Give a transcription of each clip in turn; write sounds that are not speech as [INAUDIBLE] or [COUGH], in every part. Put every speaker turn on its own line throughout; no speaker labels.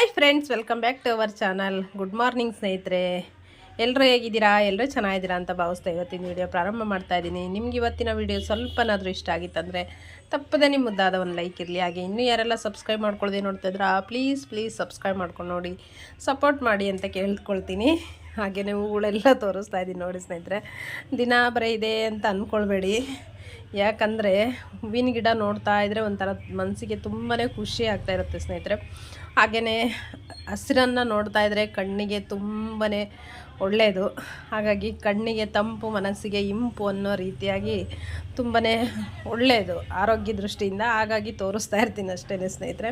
Hi friends welcome back to our channel good morning ಸ್ನೇಹಿತರೆ. ಎಲ್ಲರೂ ಹೇಗಿದ್ದೀರಾ? ಎಲ್ಲರೂ ಚೆನ್ನಾಗಿದ್ದೀರಾ ಅಂತ ಭಾವಿಸ್ತಾ ಇವತ್ತಿನ ವಿಡಿಯೋ ಪ್ರಾರಂಭ ಮಾಡ್ತಾ ಇದ್ದೀನಿ. ನಿಮ್ಗೆ ಇವತ್ತಿನ ವಿಡಿಯೋ ಸ್ವಲ್ಪನಾದರೂ ಇಷ್ಟ ಆಗಿತ್ತಂದರೆ ತಪ್ಪದೆ ನಿಮ್ಮ ಮುದ್ದಾದ ಒಂದು ಲೈಕ್ ಇರಲಿ. ಹಾಗೆ ಇನ್ನೂ ಯಾರೆಲ್ಲ ಸಬ್ಸ್ಕ್ರೈಬ್ ಮಾಡ್ಕೊಳ್ಳ್ದೆ ನೋಡ್ತಾ ಇದ್ರಾ ಪ್ಲೀಸ್ ಪ್ಲೀಸ್ ಸಬ್ಸ್ಕ್ರೈಬ್ ಮಾಡ್ಕೊಂಡು ನೋಡಿ. ಸಪೋರ್ಟ್ ಮಾಡಿ ಅಂತ ಕೇಳ್ಕೊಳ್ತೀನಿ. ಹಾಗೆಯೇ ಹೂಗಳೆಲ್ಲ ತೋರಿಸ್ತಾ ಇದ್ದೀನಿ ನೋಡಿ ಸ್ನೇಹಿತರೆ. ದಿನ ಬರೀ ಇದೆ ಅಂತ ಅಂದ್ಕೊಳ್ಬೇಡಿ ಯಾಕಂದರೆ ಹೂವಿನ ಗಿಡ ನೋಡ್ತಾ ಇದ್ದರೆ ಒಂಥರ ಮನಸ್ಸಿಗೆ ತುಂಬಾ ಖುಷಿ ಆಗ್ತಾ ಇರುತ್ತೆ ಸ್ನೇಹಿತರೆ. ಹಾಗೆಯೇ ಹಸಿರನ್ನು ನೋಡ್ತಾ ಇದ್ದರೆ ಕಣ್ಣಿಗೆ ತುಂಬಾ ಒಳ್ಳೆಯದು ಹಾಗಾಗಿ ಕಣ್ಣಿಗೆ ತಂಪು, ಮನಸ್ಸಿಗೆ ಇಂಪು ಅನ್ನೋ ರೀತಿಯಾಗಿ ತುಂಬಾ ಒಳ್ಳೆಯದು ಆರೋಗ್ಯ ದೃಷ್ಟಿಯಿಂದ ಹಾಗಾಗಿ ತೋರಿಸ್ತಾ ಇರ್ತೀನಿ ಅಷ್ಟೇ ಸ್ನೇಹಿತರೆ.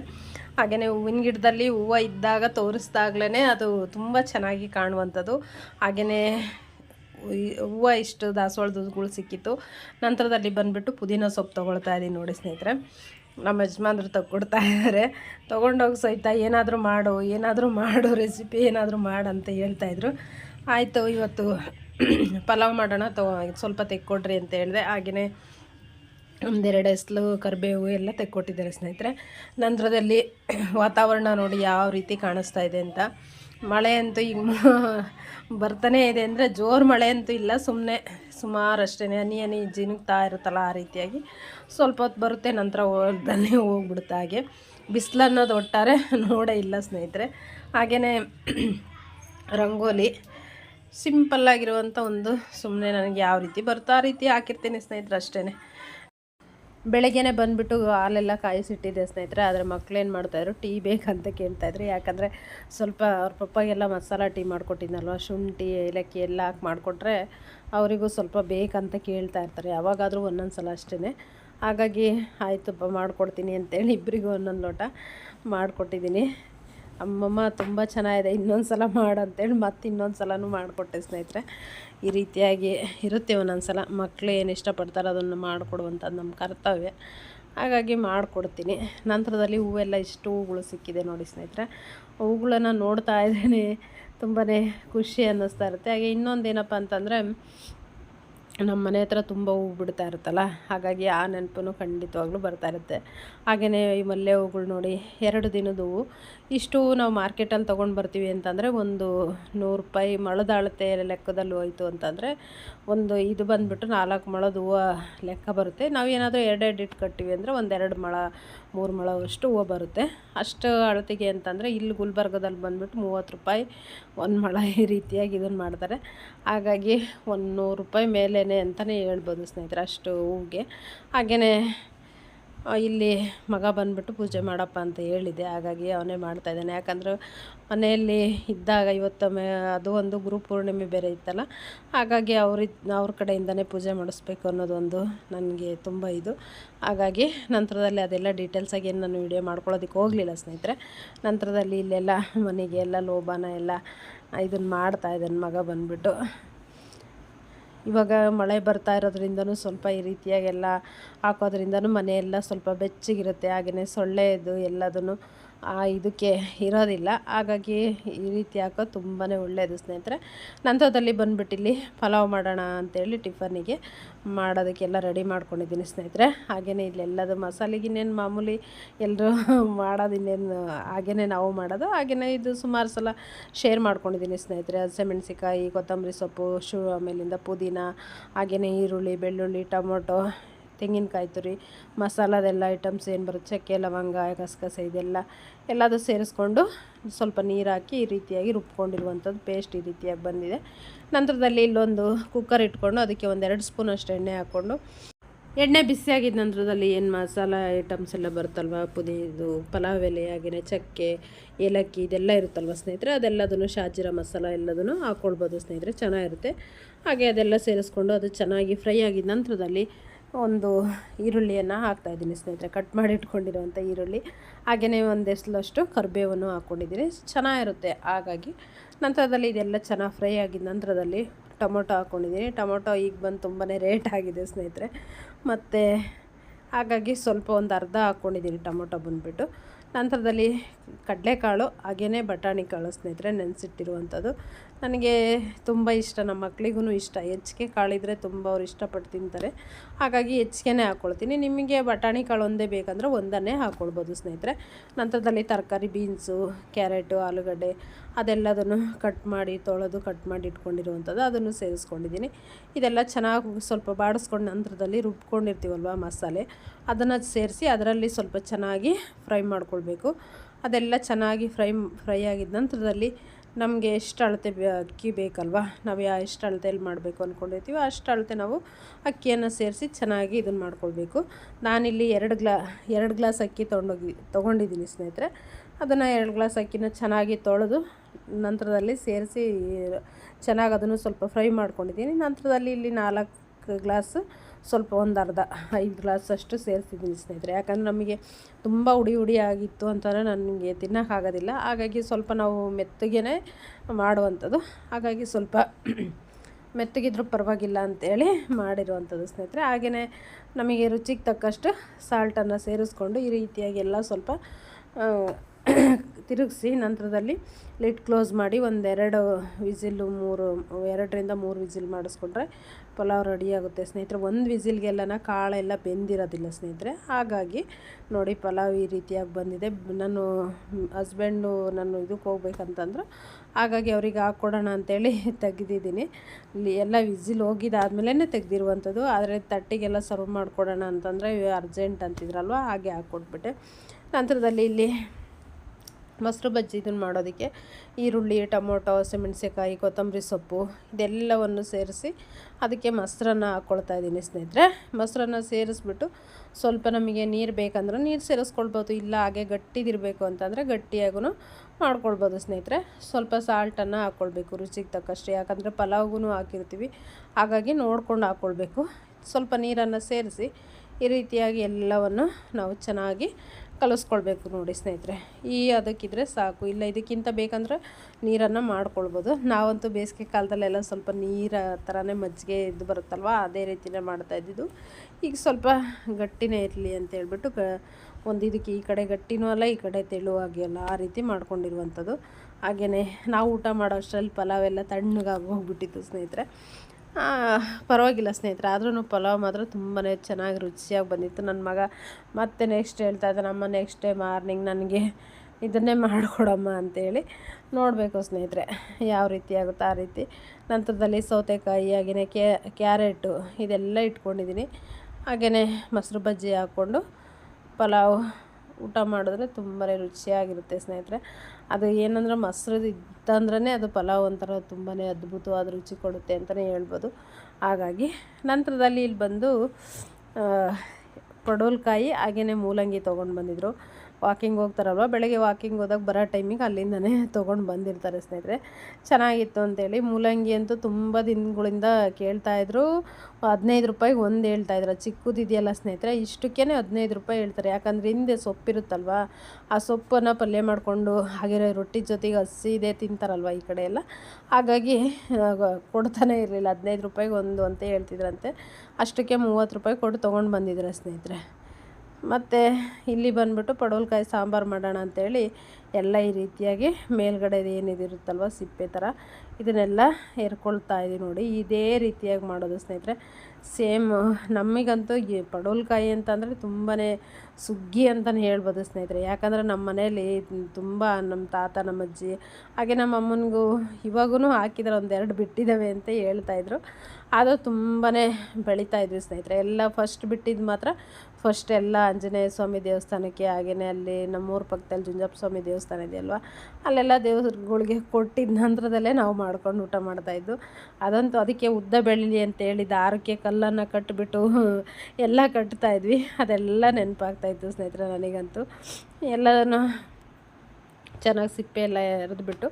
ಹಾಗೆಯೇ ಹೂವಿನ ಗಿಡದಲ್ಲಿ ಹೂವು ಇದ್ದಾಗ ತೋರಿಸ್ದಾಗ್ಲೇ ಅದು ತುಂಬ ಚೆನ್ನಾಗಿ ಕಾಣುವಂಥದ್ದು. ಹಾಗೆಯೇ ಹೂವು ಇಷ್ಟು ದಾಸವಾಳದಗಳು ಸಿಕ್ಕಿತ್ತು. ನಂತರದಲ್ಲಿ ಬಂದುಬಿಟ್ಟು ಪುದೀನ ಸೊಪ್ಪು ತೊಗೊಳ್ತಾ ಇದ್ದೀನಿ ನೋಡಿ ಸ್ನೇಹಿತರೆ. ನಮ್ಮ ಯಜಮಾನ್ರು ತಗೊಡ್ತಾ ಇದ್ದಾರೆ. ತೊಗೊಂಡೋಗಿ ಸಹಿತ ಏನಾದರೂ ಮಾಡು ಏನಾದರೂ ಮಾಡು, ರೆಸಿಪಿ ಏನಾದರೂ ಮಾಡು ಅಂತ ಹೇಳ್ತಾಯಿದ್ರು ಆಯಿತು, ಇವತ್ತು ಪಲಾವ್ ಮಾಡೋಣ, ತಗೋ, ಸ್ವಲ್ಪ ತೆಕ್ಕೊಡ್ರಿ ಅಂತ ಹೇಳಿದೆ. ಹಾಗೆಯೇ ಒಂದೆರಡು ಎಸ್ಲು ಕರಿಬೇವು ಎಲ್ಲ ತೆಕ್ಕೊಟ್ಟಿದ್ದಾರೆ ಸ್ನೇಹಿತರೆ. ನಂತರದಲ್ಲಿ ವಾತಾವರಣ ನೋಡಿ ಯಾವ ರೀತಿ ಕಾಣಿಸ್ತಾ ಇದೆ ಅಂತ. ಮಳೆ ಅಂತೂ ಈಗ [LAUGHS] ಬರ್ತಾನೆ ಇದೆ ಅಂದರೆ ಜೋರು ಮಳೆ ಅಂತೂ ಇಲ್ಲ ಸುಮ್ಮನೆ ಸುಮಾರು ಅಷ್ಟೇ ಹನಿ ಹನಿ ಜಿನುಗ್ತಾ ಇರುತ್ತಲ್ಲ ಆ ರೀತಿಯಾಗಿ. ಸ್ವಲ್ಪ ಹೊತ್ತು ಬರುತ್ತೆ, ನಂತರ ಹೋಗ್ದಲ್ಲೇ ಹೋಗ್ಬಿಡುತ್ತೆ ಹಾಗೆ. ಬಿಸಿಲು ಅನ್ನೋದು ಒಟ್ಟಾರೆ [LAUGHS] ನೋಡೇ ಇಲ್ಲ ಸ್ನೇಹಿತರೆ. ಹಾಗೆಯೇ [CLEARS THROAT] ರಂಗೋಲಿ ಸಿಂಪಲ್ಲಾಗಿರುವಂಥ ಒಂದು ಸುಮ್ಮನೆ ನನಗೆ ಯಾವ ರೀತಿ ಬರುತ್ತೋ ಆ ರೀತಿ ಹಾಕಿರ್ತೀನಿ ಸ್ನೇಹಿತರೆ ಅಷ್ಟೇ ಬೆಳಗ್ಗೆನೇ ಬಂದುಬಿಟ್ಟು ಹಾಲೆಲ್ಲ ಕಾಯಿಸಿಟ್ಟಿದ್ದೆ ಸ್ನೇಹಿತರೆ, ಆದರೆ ಮಕ್ಕಳೇನು ಮಾಡ್ತಾಯಿದ್ರು ಟೀ ಬೇಕಂತ ಕೇಳ್ತಾಯಿದ್ರು ಯಾಕಂದರೆ ಸ್ವಲ್ಪ ಅವ್ರ ಪಪ್ಪಗೆಲ್ಲ ಮಸಾಲ ಟೀ ಮಾಡಿಕೊಟ್ಟಿದ್ನಲ್ವ, ಶುಂಠಿ, ಏಲಕ್ಕಿ ಎಲ್ಲ ಹಾಕಿ ಮಾಡಿಕೊಟ್ರೆ ಅವರಿಗೂ ಸ್ವಲ್ಪ ಬೇಕಂತ ಕೇಳ್ತಾ ಇರ್ತಾರೆ. ಯಾವಾಗಾದರೂ ಒಂದೊಂದು ಸಲ ಅಷ್ಟೇ ಹಾಗಾಗಿ ಆಯಿತು ಮಾಡಿಕೊಡ್ತೀನಿ ಅಂತೇಳಿ ಇಬ್ಬರಿಗೂ ಒಂದೊಂದು ಲೋಟ ಮಾಡಿಕೊಟ್ಟಿದ್ದೀನಿ. ಅಮ್ಮಮ್ಮ ತುಂಬ ಚೆನ್ನಾಗಿದೆ ಇನ್ನೊಂದು ಸಲ ಮಾಡು ಅಂತೇಳಿ ಮತ್ತೆ ಇನ್ನೊಂದು ಸಲನೂ ಮಾಡಿಕೊಟ್ಟೆ ಸ್ನೇಹಿತರೆ. ಈ ರೀತಿಯಾಗಿ ಇರುತ್ತೆ ಒಂದೊಂದು ಸಲ ಮಕ್ಕಳು ಏನು ಇಷ್ಟಪಡ್ತಾರೆ ಅದನ್ನು ಮಾಡಿಕೊಡುವಂಥದ್ದು ನಮ್ಮ ಕರ್ತವ್ಯ. ಹಾಗಾಗಿ ಮಾಡಿಕೊಡ್ತೀನಿ. ನಂತರದಲ್ಲಿ ಹೂವೆಲ್ಲ ಇಷ್ಟು ಹೂಗಳು ಸಿಕ್ಕಿದೆ ನೋಡಿ ಸ್ನೇಹಿತರೆ. ಹೂಗಳನ್ನು ನೋಡ್ತಾ ಇದ್ರೇ ತುಂಬಾ ಖುಷಿ ಅನ್ನಿಸ್ತಾ ಇರುತ್ತೆ. ಹಾಗೆ ಇನ್ನೊಂದು ಏನಪ್ಪ ಅಂತಂದರೆ ನಮ್ಮ ಮನೆ ಹತ್ರ ತುಂಬ ಹೂ ಬಿಡ್ತಾ ಇರುತ್ತಲ್ಲ, ಹಾಗಾಗಿ ಆ ನೆನಪು ಖಂಡಿತವಾಗ್ಲೂ ಬರ್ತಾ ಇರುತ್ತೆ. ಹಾಗೆಯೇ ಈ ಮಲ್ಲೆ ಹೂಗಳು ನೋಡಿ, ಎರಡು ದಿನದ ಹೂವು. ಇಷ್ಟು ನಾವು ಮಾರ್ಕೆಟಲ್ಲಿ ತೊಗೊಂಡು ಬರ್ತೀವಿ ಅಂತಂದರೆ ಒಂದು ನೂರು ರೂಪಾಯಿ ಮೊಳದ ಅಳತೆ ಲೆಕ್ಕದಲ್ಲಿ ಹೋಯಿತು ಅಂತಂದರೆ ಒಂದು ಇದು ಬಂದುಬಿಟ್ಟು ನಾಲ್ಕು ಮೊಳದ ಹೂವು ಲೆಕ್ಕ ಬರುತ್ತೆ. ನಾವು ಏನಾದರೂ ಎರಡೆರಡು ಕಟ್ತೀವಿ ಅಂದರೆ ಒಂದೆರಡು ಮೊಳ ಮೂರು ಮೊಳವಷ್ಟು ಹೂವು ಬರುತ್ತೆ. ಅಷ್ಟು ಅಳತೆಗೆ ಅಂತಂದರೆ ಇಲ್ಲಿ ಗುಲ್ಬರ್ಗದಲ್ಲಿ ಬಂದುಬಿಟ್ಟು ಮೂವತ್ತು ರೂಪಾಯಿ ಒಂದು ಮೊಳ ಈ ರೀತಿಯಾಗಿ ಇದನ್ನು ಮಾಡ್ತಾರೆ. ಹಾಗಾಗಿ ಒಂದು ನೂರು ರೂಪಾಯಿ ಮೇಲೇ ಅಂತಲೇ ಹೇಳ್ಬೋದು ಸ್ನೇಹಿತರೆ ಅಷ್ಟು ಹೂವಿಗೆ. ಹಾಗೆಯೇ ಇಲ್ಲಿ ಮಗ ಬಂದುಬಿಟ್ಟು ಪೂಜೆ ಮಾಡಪ್ಪ ಅಂತ ಹೇಳಿದೆ. ಹಾಗಾಗಿ ಅವನೇ ಮಾಡ್ತಾ ಇದ್ದಾನೆ. ಯಾಕಂದ್ರೆ ಮನೆಯಲ್ಲಿ ಇದ್ದಾಗ ಇವತ್ತೊಮ್ಮೆ ಅದು ಒಂದು ಗುರು ಪೂರ್ಣಿಮೆ ಬೇರೆ ಇತ್ತಲ್ಲ, ಹಾಗಾಗಿ ಅವ್ರ ಅವ್ರ ಕಡೆಯಿಂದನೇ ಪೂಜೆ ಮಾಡಿಸ್ಬೇಕು ಅನ್ನೋದೊಂದು ನನಗೆ ತುಂಬ ಇದು. ಹಾಗಾಗಿ ನಂತರದಲ್ಲಿ ಅದೆಲ್ಲ ಡೀಟೇಲ್ಸಾಗಿ ಏನು ನಾನು ವಿಡಿಯೋ ಮಾಡ್ಕೊಳ್ಳೋದಕ್ಕೆ ಹೋಗಲಿಲ್ಲ ಸ್ನೇಹಿತರೆ. ನಂತರದಲ್ಲಿ ಇಲ್ಲೆಲ್ಲ ಮನೆಗೆ ಎಲ್ಲ ಲೋಬಾನ ಎಲ್ಲ ಇದನ್ನು ಮಾಡ್ತಾ ಇದ್ದಾನೆ ಮಗ ಬಂದುಬಿಟ್ಟು. ಇವಾಗ ಮಳೆ ಬರ್ತಾ ಇರೋದ್ರಿಂದನೂ ಸ್ವಲ್ಪ ಈ ರೀತಿಯಾಗೆಲ್ಲ ಹಾಕೋದ್ರಿಂದನೂ ಮನೆಯೆಲ್ಲ ಸ್ವಲ್ಪ ಬೆಚ್ಚಗಿರುತ್ತೆ ಹಾಗೆಯೇ ಸೊಳ್ಳೆದು ಎಲ್ಲದನ್ನು ಇದಕ್ಕೆ ಇರೋದಿಲ್ಲ. ಹಾಗಾಗಿ ಈ ರೀತಿ ಹಾಕೋ ತುಂಬಾ ಒಳ್ಳೆಯದು ಸ್ನೇಹಿತರೆ. ನಂತರದಲ್ಲಿ ಬಂದುಬಿಟ್ಟು ಇಲ್ಲಿ ಪಲಾವ್ ಮಾಡೋಣ ಅಂತೇಳಿ ಟಿಫನ್ನಿಗೆ ಮಾಡೋದಕ್ಕೆಲ್ಲ ರೆಡಿ ಮಾಡ್ಕೊಂಡಿದ್ದೀನಿ ಸ್ನೇಹಿತರೆ. ಹಾಗೆಯೇ ಇಲ್ಲೆಲ್ಲದು ಮಸಾಲೆಗಿನ್ನೇನು ಮಾಮೂಲಿ ಎಲ್ಲರೂ ಮಾಡೋದು ಇನ್ನೇನು ಹಾಗೆಯೇ ನಾವು ಮಾಡೋದು. ಹಾಗೆಯೇ ಇದು ಸುಮಾರು ಸಲ ಶೇರ್ ಮಾಡ್ಕೊಂಡಿದ್ದೀನಿ ಸ್ನೇಹಿತರೆ. ಹಸಿಮೆಣಸಿಕಾಯಿ ಕೊತ್ತಂಬರಿ ಸೊಪ್ಪು, ಶು ಆಮೇಲಿಂದ ಪುದೀನ ಹಾಗೆಯೇ ಈರುಳ್ಳಿ, ಬೆಳ್ಳುಳ್ಳಿ, ಟೊಮೊಟೊ ತೆಂಗಿನಕಾಯಿ ತುರಿ, ಮಸಾಲದೆಲ್ಲ ಐಟಮ್ಸ್ ಏನು ಬರುತ್ತೆ, ಚಕ್ಕೆ, ಲವಂಗ, ಗಸಗಸೆ ಇದೆಲ್ಲ ಎಲ್ಲದೂ ಸೇರಿಸ್ಕೊಂಡು ಸ್ವಲ್ಪ ನೀರು ಹಾಕಿ ಈ ರೀತಿಯಾಗಿ ರುಬ್ಕೊಂಡಿರುವಂಥದ್ದು ಪೇಸ್ಟ್ ಈ ರೀತಿಯಾಗಿ ಬಂದಿದೆ. ನಂತರದಲ್ಲಿ ಇಲ್ಲೊಂದು ಕುಕ್ಕರ್ ಇಟ್ಕೊಂಡು ಅದಕ್ಕೆ ಒಂದೆರಡು ಸ್ಪೂನ್ ಅಷ್ಟು ಎಣ್ಣೆ ಹಾಕ್ಕೊಂಡು ಎಣ್ಣೆ ಬಿಸಿಯಾಗಿದ್ದ ನಂತರದಲ್ಲಿ ಏನು ಮಸಾಲ ಐಟಮ್ಸ್ ಎಲ್ಲ ಬರುತ್ತಲ್ವ? ಪುದಿ ಇದು ಪಲಾವ್ ಎಲೆ ಚಕ್ಕೆ, ಏಲಕ್ಕಿ ಇದೆಲ್ಲ ಇರುತ್ತಲ್ವ ಸ್ನೇಹಿತರೆ? ಅದೆಲ್ಲದನ್ನು ಶಾಜಿರ ಮಸಾಲ ಎಲ್ಲದನ್ನು ಹಾಕ್ಕೊಳ್ಬೋದು ಸ್ನೇಹಿತರೆ, ಚೆನ್ನಾಗಿರುತ್ತೆ. ಹಾಗೆ ಅದೆಲ್ಲ ಸೇರಿಸ್ಕೊಂಡು ಅದು ಚೆನ್ನಾಗಿ ಫ್ರೈ ಆಗಿದ ನಂತರದಲ್ಲಿ ಒಂದು ಈರುಳ್ಳಿಯನ್ನು ಹಾಕ್ತಾಯಿದ್ದೀನಿ ಸ್ನೇಹಿತರೆ. ಕಟ್ ಮಾಡಿ ಇಟ್ಕೊಂಡಿರುವಂಥ ಈರುಳ್ಳಿ. ಹಾಗೆಯೇ ಒಂದು ಎಸ್ಲಷ್ಟು ಕರಿಬೇವನ್ನು ಹಾಕ್ಕೊಂಡಿದ್ದೀನಿ ಚೆನ್ನಾಗಿರುತ್ತೆ. ಹಾಗಾಗಿ ನಂತರದಲ್ಲಿ ಇದೆಲ್ಲ ಚೆನ್ನಾಗಿ ಫ್ರೈ ಆಗಿದ ನಂತರದಲ್ಲಿ ಟೊಮೊಟೊ ಹಾಕ್ಕೊಂಡಿದ್ದೀನಿ ಟೊಮೊಟೊ ಈಗ ಬಂದು ತುಂಬಾ ರೇಟ್ ಆಗಿದೆ ಸ್ನೇಹಿತರೆ. ಮತ್ತು ಹಾಗಾಗಿ ಸ್ವಲ್ಪ ಒಂದು ಅರ್ಧ ಹಾಕ್ಕೊಂಡಿದ್ದೀನಿ ಟೊಮೊಟೊ ಬಂದುಬಿಟ್ಟು. ನಂತರದಲ್ಲಿ ಕಡಲೆಕಾಳು ಹಾಗೆಯೇ ಬಟಾಣಿ ಕಾಳು ಸ್ನೇಹಿತರೆ ನೆನೆಸಿಟ್ಟಿರುವಂಥದ್ದು. ನನಗೆ ತುಂಬ ಇಷ್ಟ, ನಮ್ಮ ಮಕ್ಕಳಿಗೂ ಇಷ್ಟ. ಹೆಚ್ಚಿಗೆ ಕಾಳಿದ್ರೆ ತುಂಬ ಅವ್ರು ಇಷ್ಟಪಟ್ಟು ತಿಂತಾರೆ. ಹಾಗಾಗಿ ಹೆಚ್ಚಿಗೆನೇ ಹಾಕ್ಕೊಳ್ತೀನಿ ನಿಮಗೆ ಬಟಾಣಿ ಕಾಳು ಒಂದೇ ಬೇಕಂದ್ರೆ ಒಂದನ್ನೇ ಹಾಕ್ಕೊಳ್ಬೋದು ಸ್ನೇಹಿತರೆ. ನಂತರದಲ್ಲಿ ತರಕಾರಿ, ಬೀನ್ಸು, ಕ್ಯಾರೆಟು, ಆಲೂಗಡ್ಡೆ ಅದೆಲ್ಲದನ್ನು ಕಟ್ ಮಾಡಿ, ತೊಳೆದು ಕಟ್ ಮಾಡಿ ಇಟ್ಕೊಂಡಿರುವಂಥದ್ದು ಅದನ್ನು ಸೇರಿಸ್ಕೊಂಡಿದ್ದೀನಿ. ಇದೆಲ್ಲ ಚೆನ್ನಾಗಿ ಸ್ವಲ್ಪ ಬಾಡಿಸ್ಕೊಂಡು ನಂತರದಲ್ಲಿ ರುಬ್ಕೊಂಡಿರ್ತೀವಲ್ವ ಮಸಾಲೆ? ಅದನ್ನು ಸೇರಿಸಿ ಅದರಲ್ಲಿ ಸ್ವಲ್ಪ ಚೆನ್ನಾಗಿ ಫ್ರೈ ಮಾಡ್ಕೊಳ್ಬೇಕು. ಅದೆಲ್ಲ ಚೆನ್ನಾಗಿ ಫ್ರೈ ಫ್ರೈ ಆಗಿದ ನಂತರದಲ್ಲಿ ನಮಗೆ ಎಷ್ಟು ಅಳತೆ ಅಕ್ಕಿ ಬೇಕಲ್ವ? ನಾವು ಯಾವ ಎಷ್ಟು ಅಳತೆಯಲ್ಲಿ ಮಾಡಬೇಕು ಅಂದ್ಕೊಂಡಿರ್ತೀವಿ ಅಷ್ಟು ಅಳತೆ ನಾವು ಅಕ್ಕಿಯನ್ನು ಸೇರಿಸಿ ಚೆನ್ನಾಗಿ ಇದನ್ನು ಮಾಡ್ಕೊಳ್ಬೇಕು. ನಾನಿಲ್ಲಿ ಎರಡು ಗ್ಲಾ ಎರಡು ಗ್ಲಾಸ್ ಅಕ್ಕಿ ತೊಗೊಂಡೋಗಿ ತೊಗೊಂಡಿದ್ದೀನಿ ಸ್ನೇಹಿತರೆ. ಅದನ್ನು ಎರಡು ಗ್ಲಾಸ್ ಅಕ್ಕಿನ ಚೆನ್ನಾಗಿ ತೊಳೆದು ನಂತರದಲ್ಲಿ ಸೇರಿಸಿ, ಚೆನ್ನಾಗಿ ಅದನ್ನು ಸ್ವಲ್ಪ ಫ್ರೈ ಮಾಡ್ಕೊಂಡಿದ್ದೀನಿ ನಂತರದಲ್ಲಿ ಇಲ್ಲಿ ನಾಲ್ಕು ಗ್ಲಾಸ್ ಸ್ವಲ್ಪ ಒಂದು ಅರ್ಧ, ಐದು ಗ್ಲಾಸಷ್ಟು ಸೇರಿಸಿದ್ದೀನಿ ಸ್ನೇಹಿತರೆ. ಯಾಕಂದರೆ ನಮಗೆ ತುಂಬ ಉಡಿ ಉಡಿ ಆಗಿತ್ತು ಅಂತಂದರೆ ನನಗೆ ತಿನ್ನೋಕ್ಕಾಗೋದಿಲ್ಲ ಹಾಗಾಗಿ ಸ್ವಲ್ಪ ನಾವು ಮೆತ್ತಗೆ ಮಾಡುವಂಥದ್ದು. ಹಾಗಾಗಿ ಸ್ವಲ್ಪ ಮೆತ್ತಗಿದ್ರೂ ಪರವಾಗಿಲ್ಲ ಅಂತೇಳಿ ಮಾಡಿರುವಂಥದ್ದು ಸ್ನೇಹಿತರೆ. ಹಾಗೆಯೇ ನಮಗೆ ರುಚಿಗೆ ತಕ್ಕಷ್ಟು ಸಾಲ್ಟನ್ನು ಸೇರಿಸ್ಕೊಂಡು ಈ ರೀತಿಯಾಗಿ ಎಲ್ಲ ಸ್ವಲ್ಪ ತಿರುಗಿಸಿ ನಂತರದಲ್ಲಿ ಲಿಡ್ ಕ್ಲೋಸ್ ಮಾಡಿ ಒಂದೆರಡು ವಿಸಿಲು ಮೂರು, ಎರಡರಿಂದ ಮೂರು ವಿಸಿಲ್ ಮಾಡಿಸ್ಕೊಂಡ್ರೆ ಪಲಾವ್ ರೆಡಿ ಆಗುತ್ತೆ. ಸ್ನೇಹಿತರೆ, ಒಂದು ವಿಸಿಲ್ಗೆಲ್ಲನ ಕಾಳೆಲ್ಲ ಬೆಂದಿರೋದಿಲ್ಲ ಸ್ನೇಹಿತರೆ. ಹಾಗಾಗಿ ನೋಡಿ ಪಲಾವ್ ಈ ರೀತಿಯಾಗಿ ಬಂದಿದೆ. ನಾನು ಹಸ್ಬೆಂಡು ನಾನು ಇದಕ್ಕೆ ಹೋಗ್ಬೇಕಂತಂದ್ರೆ, ಹಾಗಾಗಿ ಅವ್ರಿಗೆ ಹಾಕ್ಕೊಡೋಣ ಅಂತೇಳಿ ತೆಗೆದಿದ್ದೀನಿ. ಎಲ್ಲ ವಿಸಿಲ್ ಹೋಗಿದ್ದಾದ್ಮೇಲೆ ತೆಗೆದಿರುವಂಥದ್ದು. ಆದರೆ ತಟ್ಟಿಗೆಲ್ಲ ಸರ್ವ್ ಮಾಡಿಕೊಡೋಣ ಅಂತಂದರೆ ಅರ್ಜೆಂಟ್ ಅಂತಿದ್ರಲ್ವ, ಹಾಗೆ ಹಾಕ್ಕೊಟ್ಬಿಟ್ಟೆ. ನಂತರದಲ್ಲಿ ಇಲ್ಲಿ ಮೊಸರು ಬಜ್ಜಿ ಇದನ್ನು ಮಾಡೋದಕ್ಕೆ, ಈರುಳ್ಳಿ, ಟೊಮೊಟೊ ಹಸಿಮೆಣಸಿಕಾಯಿ ಕೊತ್ತಂಬರಿ ಸೊಪ್ಪು ಇದೆಲ್ಲವನ್ನು ಸೇರಿಸಿ ಅದಕ್ಕೆ ಮೊಸರನ್ನ ಹಾಕ್ಕೊಳ್ತಾ ಇದ್ದೀನಿ ಸ್ನೇಹಿತರೆ. ಮೊಸರನ್ನ ಸೇರಿಸ್ಬಿಟ್ಟು ಸ್ವಲ್ಪ ನಮಗೆ ನೀರು ಬೇಕಂದ್ರೆ ನೀರು ಸೇರಿಸ್ಕೊಳ್ಬೋದು, ಇಲ್ಲ ಹಾಗೆ ಗಟ್ಟಿದಿರಬೇಕು ಅಂತಂದರೆ ಗಟ್ಟಿಯಾಗೂ ಮಾಡ್ಕೊಳ್ಬೋದು ಸ್ನೇಹಿತರೆ. ಸ್ವಲ್ಪ ಸಾಲ್ಟನ್ನು ಹಾಕ್ಕೊಳ್ಬೇಕು ರುಚಿಗೆ ತಕ್ಕಷ್ಟು, ಯಾಕಂದರೆ ಪಲಾವ್ಗೂ ಹಾಕಿರ್ತೀವಿ, ಹಾಗಾಗಿ ನೋಡ್ಕೊಂಡು ಹಾಕ್ಕೊಳ್ಬೇಕು ಸ್ವಲ್ಪ ನೀರನ್ನು ಸೇರಿಸಿ ಈ ರೀತಿಯಾಗಿ ಎಲ್ಲವನ್ನು ನಾವು ಚೆನ್ನಾಗಿ ಕಲಿಸ್ಕೊಳ್ಬೇಕು ನೋಡಿ ಸ್ನೇಹಿತರೆ. ಈ ಅದಕ್ಕಿದ್ರೆ ಸಾಕು. ಇಲ್ಲ, ಇದಕ್ಕಿಂತ ಬೇಕಂದ್ರೆ ನೀರನ್ನು ಮಾಡ್ಕೊಳ್ಬೋದು. ನಾವಂತೂ ಬೇಸಿಗೆ ಕಾಲದಲ್ಲೆಲ್ಲ ಸ್ವಲ್ಪ ನೀರ ಥರನೇ ಮಜ್ಜಿಗೆ ಇದು ಬರುತ್ತಲ್ವ, ಅದೇ ರೀತಿಯೇ ಇದ್ದಿದ್ದು. ಈಗ ಸ್ವಲ್ಪ ಗಟ್ಟಿನೇ ಇರಲಿ ಅಂತ ಹೇಳ್ಬಿಟ್ಟು ಗ ಒಂದು ಇದಕ್ಕೆ ಈ ಕಡೆ ಗಟ್ಟಿನೂ ಅಲ್ಲ, ಈ ಕಡೆ ತೆಳುವಾಗಿ ಅಲ್ಲ ಆ ರೀತಿ ಮಾಡ್ಕೊಂಡಿರುವಂಥದ್ದು. ಹಾಗೆಯೇ ನಾವು ಊಟ ಮಾಡೋ ಅಷ್ಟರಲ್ಲಿ ಪಲಾವೆಲ್ಲ ತಣ್ಣಗಾಗಿ ಹೋಗ್ಬಿಟ್ಟಿತ್ತು ಸ್ನೇಹಿತರೆ. ಪರವಾಗಿಲ್ಲ ಸ್ನೇಹಿತರೆ ಆದ್ರೂ ಪಲಾವ್ ಮಾತ್ರ ತುಂಬಾ ಚೆನ್ನಾಗಿ ರುಚಿಯಾಗಿ ಬಂದಿತ್ತು ನನ್ನ ಮಗ. ಮತ್ತೆ ನೆಕ್ಸ್ಟ್ ಹೇಳ್ತಾ ಇದ್ದ ನಮ್ಮ ನೆಕ್ಸ್ಟ್ ಡೇ ಮಾರ್ನಿಂಗ್ ನನಗೆ ಇದನ್ನೇ ಮಾಡಿಕೊಡಮ್ಮ ಅಂತೇಳಿ ನೋಡಬೇಕು ಸ್ನೇಹಿತರೆ, ಯಾವ ರೀತಿ ಆಗುತ್ತೋ ಆ ರೀತಿ. ನಂತರದಲ್ಲಿ ಸೌತೆಕಾಯಿ ಹಾಗೆಯೇ ಕ್ಯಾರೆಟು ಇದೆಲ್ಲ ಇಟ್ಕೊಂಡಿದ್ದೀನಿ. ಹಾಗೆಯೇ ಮೊಸರು ಬಜ್ಜಿ ಹಾಕ್ಕೊಂಡು ಪಲಾವ್ ಊಟ ಮಾಡಿದ್ರೆ ತುಂಬಾ ರುಚಿಯಾಗಿರುತ್ತೆ ಸ್ನೇಹಿತರೆ. ಅದು ಏನಂದ್ರೆ ಮೊಸರು ಇತ್ತಂದ್ರೇ ಅದು ಪಲಾವ್ ಒಂಥರ ತುಂಬಾ ಅದ್ಭುತವಾದ ರುಚಿ ಕೊಡುತ್ತೆ ಅಂತಲೇ ಹೇಳ್ಬೋದು. ಹಾಗಾಗಿ ನಂತರದಲ್ಲಿ ಇಲ್ಲಿ ಬಂದು ಪಡೋಲ್ಕಾಯಿ ಹಾಗೆಯೇ ಮೂಲಂಗಿ ತೊಗೊಂಡು ಬಂದಿದ್ದರು ವಾಕಿಂಗ್ ಹೋಗ್ತಾರಲ್ವ? ಬೆಳಗ್ಗೆ ವಾಕಿಂಗ್ ಹೋದಾಗ ಬರೋ ಟೈಮಿಗೆ ಅಲ್ಲಿಂದನೇ ತೊಗೊಂಡು ಬಂದಿರ್ತಾರೆ ಸ್ನೇಹಿತರೆ. ಚೆನ್ನಾಗಿತ್ತು ಅಂತೇಳಿ. ಮೂಲಂಗಿ ಅಂತೂ ತುಂಬ ದಿನಗಳಿಂದ ಕೇಳ್ತಾಯಿದ್ರು ಹದಿನೈದು ರೂಪಾಯಿಗೆ ಒಂದು ಹೇಳ್ತಾಯಿದ್ರು ಚಿಕ್ಕದಿದೆಯಲ್ಲ ಸ್ನೇಹಿತರೆ. ಇಷ್ಟಕ್ಕೇ ಹದಿನೈದು ರೂಪಾಯಿ ಹೇಳ್ತಾರೆ. ಯಾಕಂದರೆ ಹಿಂದೆ ಸೊಪ್ಪಿರುತ್ತಲ್ವ? ಆ ಸೊಪ್ಪನ್ನು ಪಲ್ಯ ಮಾಡಿಕೊಂಡು ಹಾಗಿರೋ ರೊಟ್ಟಿ ಜೊತೆಗೆ ಹಸಿ ಇದೆ ತಿಂತಾರಲ್ವ ಈ ಕಡೆ ಎಲ್ಲ? ಹಾಗಾಗಿ ಕೊಡ್ತಾನೆ ಇರಲಿಲ್ಲ. ಹದಿನೈದು ರೂಪಾಯಿಗೆ ಒಂದು ಅಂತ ಹೇಳ್ತಿದ್ರಂತೆ. ಅಷ್ಟಕ್ಕೆ ಮೂವತ್ತು ರೂಪಾಯಿ ಕೊಟ್ಟು ತೊಗೊಂಡು ಬಂದಿದ್ದಾರೆ ಸ್ನೇಹಿತರೆ. ಮತ್ತು ಇಲ್ಲಿ ಬಂದ್ಬಿಟ್ಟು ಪಡವಲಕಾಯಿ ಸಾಂಬಾರು ಮಾಡೋಣ ಅಂಥೇಳಿ ಎಲ್ಲ ಈ ರೀತಿಯಾಗಿ ಮೇಲ್ಗಡೆ ಏನಿದಿರುತ್ತಲ್ವ ಸಿಪ್ಪೆ ಥರ ಇದನ್ನೆಲ್ಲ ಹೇರ್ಕೊಳ್ತಾ ಇದ್ದೀವಿ ನೋಡಿ. ಇದೇ ರೀತಿಯಾಗಿ ಮಾಡೋದು ಸ್ನೇಹಿತರೆ. ಸೇಮ್ ನಮಗಂತೂ ಈ ಪಡವಲಕಾಯಿ ಅಂತಂದರೆ ತುಂಬಾ ಸುಗ್ಗಿ ಅಂತಲೇ ಹೇಳ್ಬೋದು ಸ್ನೇಹಿತರೆ. ಯಾಕಂದರೆ ನಮ್ಮ ಮನೇಲಿ ತುಂಬ ನಮ್ಮ ತಾತ, ನಮ್ಮ ಅಜ್ಜಿ, ಹಾಗೆ ನಮ್ಮ ಅಮ್ಮನಿಗೂ ಇವಾಗೂ ಹಾಕಿದ್ರೆ, ಒಂದೆರಡು ಬಿಟ್ಟಿದ್ದಾವೆ ಅಂತ ಹೇಳ್ತಾಯಿದ್ರು ಅದು ತುಂಬಾ ಬೆಳೀತಾ ಇದ್ವಿ ಸ್ನೇಹಿತರೆ. ಎಲ್ಲ ಫಸ್ಟ್ ಬಿಟ್ಟಿದ್ದು ಮಾತ್ರ ಫಸ್ಟ್ ಎಲ್ಲ ಆಂಜನೇಯ ಸ್ವಾಮಿ ದೇವಸ್ಥಾನಕ್ಕೆ ಹಾಗೆಯೇ ಅಲ್ಲಿ ನಮ್ಮೂರ ಪಕ್ಕದಲ್ಲಿ ಜುಂಜಪ್ಪ ಸ್ವಾಮಿ ದೇವಸ್ಥಾನ ಇದೆಯಲ್ವ, ಅಲ್ಲೆಲ್ಲ ದೇವ್ರಗಳಿಗೆ ಕೊಟ್ಟಿದ್ದ ನಂತರದಲ್ಲೇ ನಾವು ಮಾಡ್ಕೊಂಡು ಊಟ ಮಾಡ್ತಾಯಿದ್ದು ಅದಂತೂ ಅದಕ್ಕೆ ಉದ್ದ ಬೆಳೀಲಿ ಅಂತೇಳಿ ದಾರಕ್ಕೆ ಕಲ್ಲನ್ನು ಕಟ್ಟಿಬಿಟ್ಟು [LAUGHS] ಎಲ್ಲ ಕಟ್ತಾಯಿದ್ವಿ ಅದೆಲ್ಲ ನೆನಪಾಗ್ತಾಯಿತ್ತು ಸ್ನೇಹಿತರೆ ನನಗಂತೂ. ಎಲ್ಲನೂ ಚೆನ್ನಾಗಿ ಸಿಪ್ಪೆ ಎಲ್ಲ ಎರೆದ್ಬಿಟ್ಟು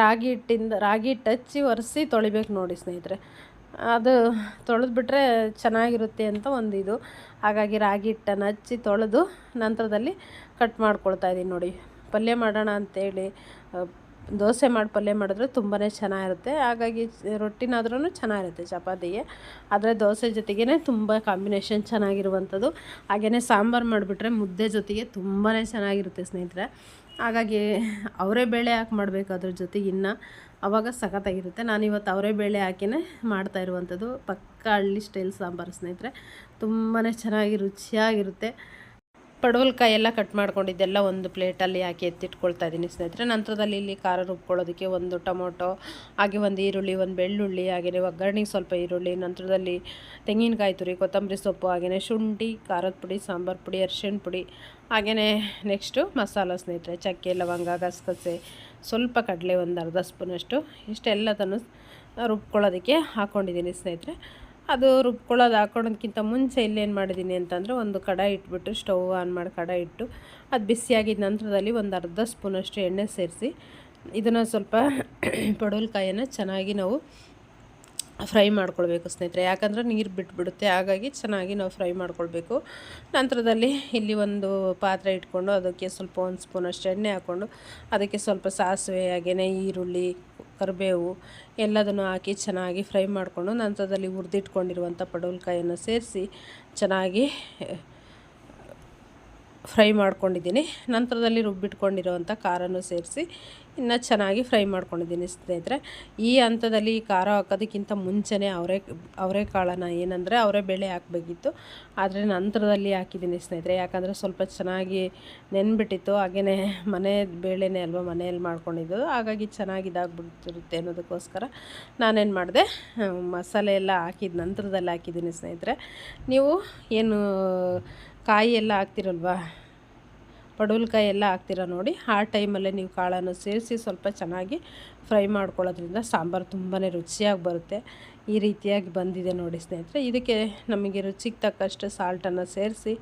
ರಾಗಿ ಹಿಟ್ಟಿಂದ, ರಾಗಿ ಹಿಟ್ಟು ಹಚ್ಚಿ ಒರೆಸಿ ತೊಳಿಬೇಕು ನೋಡಿ ಸ್ನೇಹಿತರೆ. ಅದು ತೊಳೆದ್ಬಿಟ್ರೆ ಚೆನ್ನಾಗಿರುತ್ತೆ ಅಂತ ಒಂದು ಇದು ಹಾಗಾಗಿ ರಾಗಿ ಹಿಟ್ಟನ್ನು ಹಚ್ಚಿ ತೊಳೆದು ನಂತರದಲ್ಲಿ ಕಟ್ ಮಾಡ್ಕೊಳ್ತಾ ಇದ್ದೀನಿ ನೋಡಿ. ಪಲ್ಯ ಮಾಡೋಣ ಅಂತೇಳಿ ದೋಸೆ ಮಾಡಿ ಪಲ್ಯ ಮಾಡಿದ್ರೆ ತುಂಬಾ ಚೆನ್ನಾಗಿರುತ್ತೆ. ಹಾಗಾಗಿ ರೊಟ್ಟಿನಾದ್ರೂ ಚೆನ್ನಾಗಿರುತ್ತೆ ಚಪಾತಿಗೆ. ಆದರೆ ದೋಸೆ ಜೊತೆಗೇ ತುಂಬ ಕಾಂಬಿನೇಷನ್ ಚೆನ್ನಾಗಿರುವಂಥದ್ದು. ಹಾಗೆಯೇ ಸಾಂಬಾರು ಮಾಡಿಬಿಟ್ರೆ ಮುದ್ದೆ ಜೊತೆಗೆ ತುಂಬಾ ಚೆನ್ನಾಗಿರುತ್ತೆ ಸ್ನೇಹಿತರೆ. ಹಾಗಾಗಿ ಅವರೇ ಬೇಳೆ ಹಾಕಿ ಮಾಡಬೇಕು ಅದ್ರ ಜೊತೆಗೆ ಇನ್ನು. ಅವಾಗ ಸಖತ್ತಾಗಿರುತ್ತೆ. ನಾನು ಇವತ್ತು ಅವರೇ ಬೇಳೆ ಹಾಕಿನೇ ಮಾಡ್ತಾ ಇರುವಂಥದ್ದು. ಪಕ್ಕ ಹಳ್ಳಿ ಸ್ಟೈಲ್ ಸಾಂಬಾರು ಸ್ನೇಹಿತರೆ. ತುಂಬಾ ಚೆನ್ನಾಗಿ ರುಚಿಯಾಗಿರುತ್ತೆ. ಪಡವಲಕಾಯಿ ಎಲ್ಲ ಕಟ್ ಮಾಡ್ಕೊಂಡಿದ್ದೆಲ್ಲ ಒಂದು ಪ್ಲೇಟಲ್ಲಿ ಹಾಕಿ ಎತ್ತಿಟ್ಕೊಳ್ತಾ ಇದ್ದೀನಿ ಸ್ನೇಹಿತರೆ. ನಂತರದಲ್ಲಿ ಇಲ್ಲಿ ಖಾರ ರುಬ್ಕೊಳ್ಳೋದಕ್ಕೆ ಒಂದು ಟೊಮೊಟೊ, ಹಾಗೆ ಒಂದು ಈರುಳ್ಳಿ, ಒಂದು ಬೆಳ್ಳುಳ್ಳಿ, ಹಾಗೆಯೇ ಒಗ್ಗರಣೆಗೆ ಸ್ವಲ್ಪ ಈರುಳ್ಳಿ, ನಂತರದಲ್ಲಿ ತೆಂಗಿನಕಾಯಿ ತುರಿ, ಕೊತ್ತಂಬರಿ ಸೊಪ್ಪು, ಹಾಗೆಯೇ ಶುಂಠಿ, ಖಾರದ ಪುಡಿ, ಸಾಂಬಾರು ಪುಡಿ, ಅರಿಶಿಣ ಪುಡಿ, ಹಾಗೆಯೇ ನೆಕ್ಸ್ಟು ಮಸಾಲ ಸ್ನೇಹಿತರೆ. ಚಕ್ಕೆ, ಲವಂಗ, ಗಸಗಸೆ, ಸ್ವಲ್ಪ ಕಡಲೆ ಒಂದು ಅರ್ಧ ಸ್ಪೂನಷ್ಟು, ಇಷ್ಟೆಲ್ಲದನ್ನು ರುಬ್ಕೊಳ್ಳೋದಕ್ಕೆ ಹಾಕ್ಕೊಂಡಿದ್ದೀನಿ ಸ್ನೇಹಿತರೆ. ಅದು ರುಬ್ಕೊಳ್ಳೋದು ಹಾಕೊಳೋದ್ಕಿಂತ ಮುಂಚೆ ಇಲ್ಲೇನು ಮಾಡಿದ್ದೀನಿ ಅಂತಂದರೆ ಒಂದು ಕಡಾಯಿ ಇಟ್ಬಿಟ್ಟು ಸ್ಟವ್ ಆನ್ ಮಾಡಿ ಕಡಾಯಿ ಇಟ್ಟು, ಅದು ಬಿಸಿಯಾಗಿದ್ದ ನಂತರದಲ್ಲಿ ಒಂದು ಅರ್ಧ ಸ್ಪೂನಷ್ಟು ಎಣ್ಣೆ ಸೇರಿಸಿ, ಇದನ್ನು ಸ್ವಲ್ಪ [COUGHS] ಪಡವಲಕಾಯನ್ನು ಚೆನ್ನಾಗಿ ನಾವು ಫ್ರೈ ಮಾಡ್ಕೊಳ್ಬೇಕು ಸ್ನೇಹಿತರೆ. ಯಾಕಂದರೆ ನೀರು ಬಿಟ್ಬಿಡುತ್ತೆ, ಹಾಗಾಗಿ ಚೆನ್ನಾಗಿ ನಾವು ಫ್ರೈ ಮಾಡ್ಕೊಳ್ಬೇಕು. ನಂತರದಲ್ಲಿ ಇಲ್ಲಿ ಒಂದು ಪಾತ್ರೆ ಇಟ್ಕೊಂಡು ಅದಕ್ಕೆ ಸ್ವಲ್ಪ ಒಂದು ಸ್ಪೂನಷ್ಟು ಎಣ್ಣೆ ಹಾಕ್ಕೊಂಡು ಅದಕ್ಕೆ ಸ್ವಲ್ಪ ಸಾಸಿವೆ ಹಾಗೆಯೇ ಈರುಳ್ಳಿ ಕರಿಬೇವು ಎಲ್ಲದನ್ನು ಹಾಕಿ ಚೆನ್ನಾಗಿ ಫ್ರೈ ಮಾಡಿಕೊಂಡು ನಂತರದಲ್ಲಿ ಹುರಿದಿಟ್ಕೊಂಡಿರುವಂಥ ಪಡವಲಕಾಯನ್ನು ಸೇರಿಸಿ ಚೆನ್ನಾಗಿ ಫ್ರೈ ಮಾಡ್ಕೊಂಡಿದ್ದೀನಿ. ನಂತರದಲ್ಲಿ ರುಬ್ಬಿಟ್ಕೊಂಡಿರೋವಂಥ ಖಾರನೂ ಸೇರಿಸಿ ಇನ್ನು ಚೆನ್ನಾಗಿ ಫ್ರೈ ಮಾಡ್ಕೊಂಡಿದ್ದೀನಿ ಸ್ನೇಹಿತರೆ. ಈ ಹಂತದಲ್ಲಿ ಖಾರ ಹಾಕೋದಕ್ಕಿಂತ ಮುಂಚೆನೇ ಅವರೇ ಅವರೆಕಾಳನ್ನು ಏನಂದರೆ ಅವರೇ ಬೇಳೆ ಹಾಕಬೇಕಿತ್ತು. ಆದರೆ ನಂತರದಲ್ಲಿ ಹಾಕಿದ್ದೀನಿ ಸ್ನೇಹಿತರೆ. ಯಾಕಂದರೆ ಸ್ವಲ್ಪ ಚೆನ್ನಾಗಿ ನೆನ್ಬಿಟ್ಟಿತ್ತು. ಹಾಗೆಯೇ ಮನೆ ಬೇಳೆನೇ ಅಲ್ವಾ ಮನೆಯಲ್ಲಿ ಮಾಡ್ಕೊಂಡಿದ್ದು ಹಾಗಾಗಿ ಚೆನ್ನಾಗಿ ಇದಾಗ್ಬಿಡ್ತಿರುತ್ತೆ ಅನ್ನೋದಕ್ಕೋಸ್ಕರ ನಾನೇನು ಮಾಡಿದೆ, ಮಸಾಲೆ ಎಲ್ಲ ಹಾಕಿದ ನಂತರದಲ್ಲಿ ಹಾಕಿದ್ದೀನಿ ಸ್ನೇಹಿತರೆ. ನೀವು ಏನು ಕಾಯಿ ಎಲ್ಲ ಹಾಕ್ತಿರಲ್ವಾ ಪಡವಲಕಾಯಿ ಎಲ್ಲ ಹಾಕ್ತೀರ ನೋಡಿ. ಆ ಟೈಮಲ್ಲೇ ನೀವು ಕಾಳನ್ನು ಸೇರಿಸಿ ಸ್ವಲ್ಪ ಚೆನ್ನಾಗಿ ಫ್ರೈ ಮಾಡ್ಕೊಳ್ಳೋದ್ರಿಂದ ಸಾಂಬಾರು ತುಂಬಾ ರುಚಿಯಾಗಿ ಬರುತ್ತೆ. ಈ ರೀತಿಯಾಗಿ ಬಂದಿದೆ ನೋಡಿ ಸ್ನೇಹಿತರೆ. ಇದಕ್ಕೆ ನಮಗೆ ರುಚಿಗೆ ತಕ್ಕಷ್ಟು ಸಾಲ್ಟನ್ನು ಸೇರಿಸಿ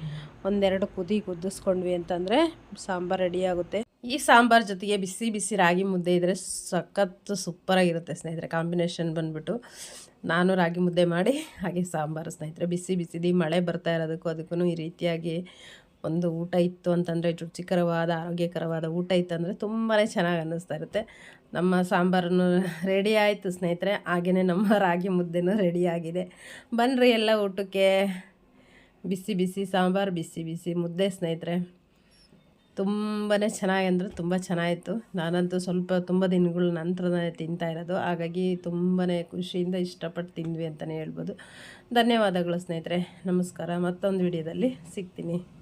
ಒಂದೆರಡು ಕುದಿ ಕುದಿಸ್ಕೊಂಡ್ವಿ ಅಂತಂದರೆ ಸಾಂಬಾರು ರೆಡಿಯಾಗುತ್ತೆ ಈ ಸಾಂಬಾರು ಜೊತೆಗೆ ಬಿಸಿ ಬಿಸಿ ರಾಗಿ ಮುದ್ದೆ ಇದ್ದರೆ ಸಖತ್ತು ಸೂಪರಾಗಿರುತ್ತೆ ಸ್ನೇಹಿತರೆ. ಕಾಂಬಿನೇಷನ್ ಬಂದುಬಿಟ್ಟು ನಾನು ರಾಗಿ ಮುದ್ದೆ ಮಾಡಿ, ಹಾಗೆ ಸಾಂಬಾರು ಸ್ನೇಹಿತರೆ. ಬಿಸಿ ಬಿಸಿದಿ ಮಳೆ ಬರ್ತಾ ಇರೋದಕ್ಕೂ ಅದಕ್ಕೂ ಈ ರೀತಿಯಾಗಿ ಒಂದು ಊಟ ಇತ್ತು ಅಂತಂದರೆ ರುಚಿಕರವಾದ, ಆರೋಗ್ಯಕರವಾದ ಊಟ ಇತ್ತು ಅಂದರೆ ತುಂಬಾ ಚೆನ್ನಾಗಿ ಅನ್ನಿಸ್ತಾ ಇರುತ್ತೆ. ನಮ್ಮ ಸಾಂಬಾರನ್ನು ರೆಡಿ ಆಯಿತು ಸ್ನೇಹಿತರೆ. ಹಾಗೆಯೇ ನಮ್ಮ ರಾಗಿ ಮುದ್ದೆನೂ ರೆಡಿಯಾಗಿದೆ ಬನ್ನಿರಿ ಎಲ್ಲ ಊಟಕ್ಕೆ. ಬಿಸಿ ಬಿಸಿ ಸಾಂಬಾರು, ಬಿಸಿ ಬಿಸಿ ಮುದ್ದೆ ಸ್ನೇಹಿತರೆ. ತುಂಬಾ ಚೆನ್ನಾಗಿ ತುಂಬ ಚೆನ್ನಾಗಿತ್ತು ನಾನಂತೂ ಸ್ವಲ್ಪ ತುಂಬ ದಿನಗಳ ನಂತರ ತಿಂತಾ ಇರೋದು. ಹಾಗಾಗಿ ತುಂಬಾ ಖುಷಿಯಿಂದ ಇಷ್ಟಪಟ್ಟು ತಿಂದ್ವಿ ಅಂತಲೇ ಹೇಳ್ಬೋದು. ಧನ್ಯವಾದಗಳು ಸ್ನೇಹಿತರೆ. ನಮಸ್ಕಾರ. ಮತ್ತೊಂದು ವಿಡಿಯೋದಲ್ಲಿ ಸಿಗ್ತೀನಿ.